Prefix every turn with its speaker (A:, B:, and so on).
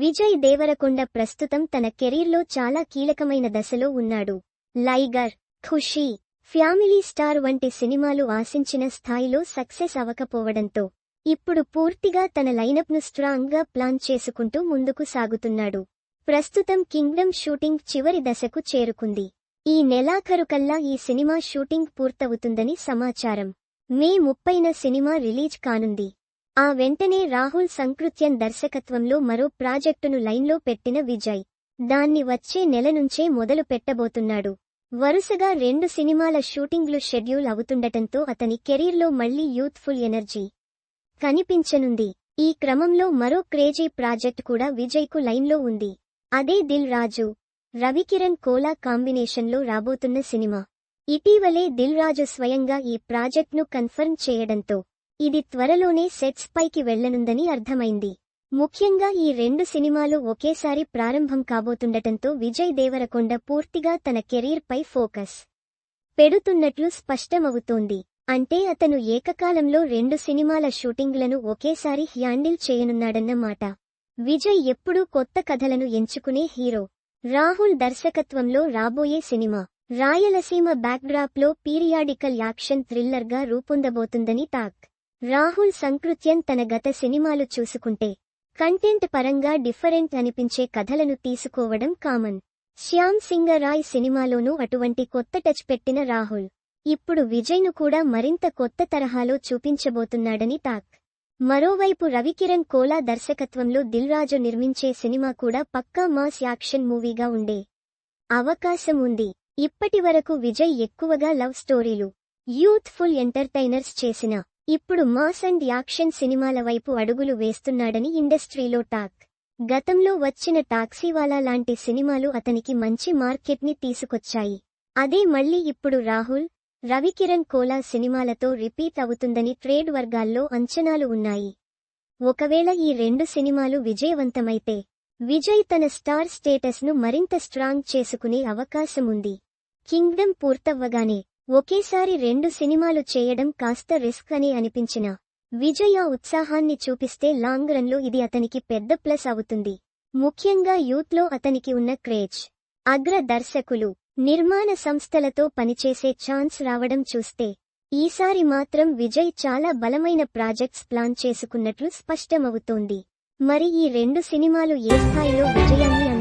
A: విజయ్ దేవరకొండ ప్రస్తుతం తన కెరీర్లో చాలా కీలకమైన దశలో ఉన్నాడు. లైగర్ ఖుషీ ఫ్యామిలీ స్టార్ వంటి సినిమాలు ఆశించిన స్థాయిలో సక్సెస్ అవ్వకపోవడంతో ఇప్పుడు పూర్తిగా తన లైనప్ను స్ట్రాంగ్గా ప్లాన్ చేసుకుంటూ ముందుకు సాగుతున్నాడు. ప్రస్తుతం కింగ్డమ్ షూటింగ్ చివరి దశకు చేరుకుంది. ఈ నెలాఖరుకల్లా ఈ సినిమా షూటింగ్ పూర్తవుతుందని సమాచారం. మే ముప్పైన సినిమా రిలీజ్ కానుంది. ఆ వెంటనే రాహుల్ సంకృత్యన్ దర్శకత్వంలో మరో ప్రాజెక్టును లైన్లో పెట్టిన విజయ్. దాన్ని వచ్చే నెల నుంచే మొదలు పెట్టబోతున్నాడు. వరుసగా రెండు సినిమాల షూటింగ్లు షెడ్యూల్ అవుతుండటంతో అతని కెరీర్లో మళ్ళీ యూత్ఫుల్ ఎనర్జీ కనిపించనుంది. ఈ క్రమంలో మరో క్రేజీ ప్రాజెక్ట్ కూడా విజయ్కు లైన్లో ఉంది. అదే దిల్ రాజు రవికిరణ్ కోలా కాంబినేషన్లో రాబోతున్న సినిమా. ఇటీవలే దిల్ రాజు స్వయంగా ఈ ప్రాజెక్ట్ను కన్ఫర్మ్ చేయడంతో ఇది త్వరలోనే సెట్స్ పైకి వెళ్ళనుందని అర్థమైంది. ముఖ్యంగా ఈ రెండు సినిమాలు ఒకేసారి ప్రారంభం కాబోతుండటంతో విజయ్ దేవరకొండ పూర్తిగా తన కెరీర్ పై ఫోకస్ పెడుతున్నట్లు స్పష్టమవుతోంది. అంటే అతను ఏకకాలంలో రెండు సినిమాల షూటింగ్లను ఒకేసారి హ్యాండిల్ చేయనున్నాడన్న మాట. విజయ్ ఎప్పుడూ కొత్త కథలను ఎంచుకునే హీరో. రాహుల్ దర్శకత్వంలో రాబోయే సినిమా. రాయలసీమ బ్యాక్డ్రాప్లో పీరియాడికల్ యాక్షన్ థ్రిల్లర్గా రూపొందబోతుందని టాక్. రాహుల్ సంకృత్యన్ తన గత సినిమాలు చూసుకుంటే కంటెంట్ పరంగా డిఫరెంట్ అనిపించే కథలను తీసుకోవడం కామన్. శ్యామ్ సింగరాయ్ సినిమాలోనూ అటువంటి కొత్త టచ్ పెట్టిన రాహుల్. ఇప్పుడు విజయ్ను కూడా మరింత కొత్త తరహాలో చూపించబోతున్నాడని టాక్. మరోవైపు రవికిరణ్ కోలా దర్శకత్వంలో దిల్రాజు నిర్మించే సినిమా కూడా పక్కా మాస్ యాక్షన్ మూవీగా ఉండే అవకాశం ఉంది. ఇప్పటివరకు విజయ్ ఎక్కువగా లవ్ స్టోరీలు యూత్ఫుల్ ఎంటర్టైనర్స్ చేసిన ఇప్పుడు మాస్ అండ్ యాక్షన్ సినిమాల వైపు అడుగులు వేస్తున్నాడని ఇండస్ట్రీలో టాక్. గతంలో వచ్చిన టాక్సీవాలా లాంటి సినిమాలు అతనికి మంచి మార్కెట్ని తీసుకొచ్చాయి. అదే మళ్ళీ ఇప్పుడు రాహుల్ రవికిరణ్ కోలా సినిమాలతో రిపీట్ అవుతుందని ట్రేడ్ వర్గాల్లో అంచనాలు ఉన్నాయి. ఒకవేళ ఈ రెండు సినిమాలు విజయవంతమైతే విజయ్ తన స్టార్ స్టేటస్ను మరింత స్ట్రాంగ్ చేసుకునే అవకాశముంది. కింగ్డమ్ పూర్తవ్వగానే ఒకేసారి రెండు సినిమాలు చేయడం కాస్త రిస్క్ అని అనిపించిన. విజయ ఉత్సాహాన్ని చూపిస్తే లాంగ్ రన్లో ఇది అతనికి పెద్ద ప్లస్ అవుతుంది. ముఖ్యంగా యూత్లో అతనికి ఉన్న క్రేజ్. అగ్ర దర్శకులు నిర్మాణ సంస్థలతో పనిచేసే ఛాన్స్ రావడం చూస్తే ఈసారి మాత్రం విజయ్ చాలా బలమైన ప్రాజెక్ట్స్ ప్లాన్ చేసుకున్నట్లు స్పష్టమవుతోంది. మరి ఈ రెండు సినిమాలు ఏ స్థాయిలో విజయాన్ని